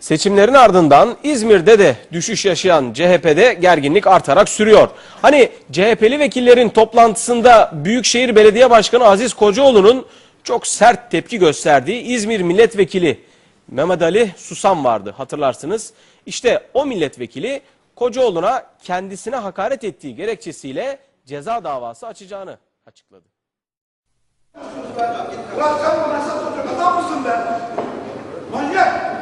Seçimlerin ardından İzmir'de de düşüş yaşayan CHP'de gerginlik artarak sürüyor. Hani CHP'li vekillerin toplantısında Büyükşehir Belediye Başkanı Aziz Kocaoğlu'nun çok sert tepki gösterdiği İzmir Milletvekili Mehmet Ali Susam vardı hatırlarsınız. İşte o milletvekili Kocaoğlu'na kendisine hakaret ettiği gerekçesiyle ceza davası açacağını açıkladı. Ulan sen bu nasıl tutacak adam mısın be? Manyak!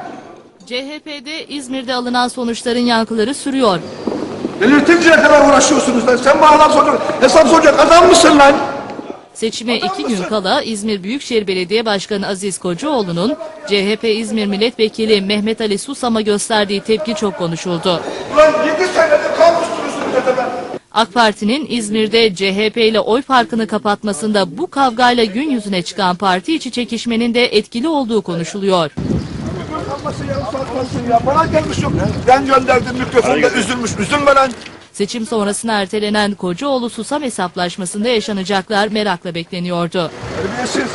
CHP'de İzmir'de alınan sonuçların yankıları sürüyor. Delirtinceye kadar uğraşıyorsunuz lan. Sen bana soracak, hesap soracak adam mısın lan? Seçime iki gün kala İzmir Büyükşehir Belediye Başkanı Aziz Kocaoğlu'nun CHP İzmir Milletvekili Mehmet Ali Susam'a gösterdiği tepki çok konuşuldu. Ulan yedi senedir kavuşturuyorsunuz dedeme. AK Parti'nin İzmir'de CHP ile oy farkını kapatmasında bu kavgayla gün yüzüne çıkan parti içi çekişmenin de etkili olduğu konuşuluyor. Kalmasın yarım saat kalsın ya. Bana gelmiş yok. Ben gönderdim mikrofonda üzülmüş. Üzülme lan. Seçim sonrasına ertelenen Kocaoğlu Susam hesaplaşmasında yaşanacaklar merakla bekleniyordu. Terbiyesiz.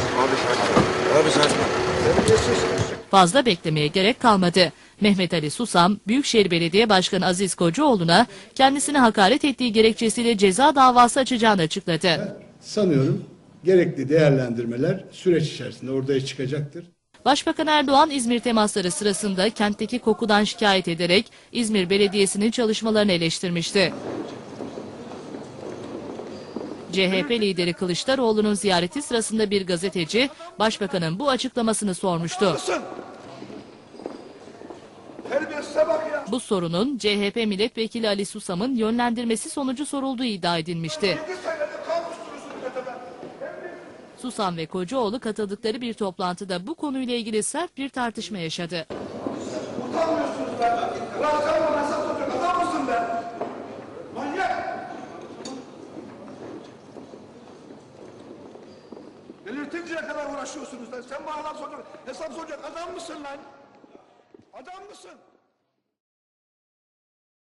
Fazla beklemeye gerek kalmadı. Mehmet Ali Susam, Büyükşehir Belediye Başkanı Aziz Kocaoğlu'na kendisine hakaret ettiği gerekçesiyle ceza davası açacağını açıkladı. sanıyorum gerekli değerlendirmeler süreç içerisinde ortaya çıkacaktır. Başbakan Erdoğan İzmir temasları sırasında kentteki kokudan şikayet ederek İzmir Belediyesi'nin çalışmalarını eleştirmişti. CHP lideri Kılıçdaroğlu'nun ziyareti sırasında bir gazeteci başbakanın bu açıklamasını sormuştu. Bu sorunun CHP milletvekili Ali Susam'ın yönlendirmesi sonucu sorulduğu iddia edilmişti. Susam ve Kocaoğlu katıldıkları bir toplantıda bu konuyla ilgili sert bir tartışma yaşadı. Utanmıyorsunuz be. Ulan bu nasıl tutacak adam mısın be? Manyak! Delirtinceye kadar uğraşıyorsunuz lan. Sen bana laf soracak, hesap soracak adam mısın lan? Adam mısın?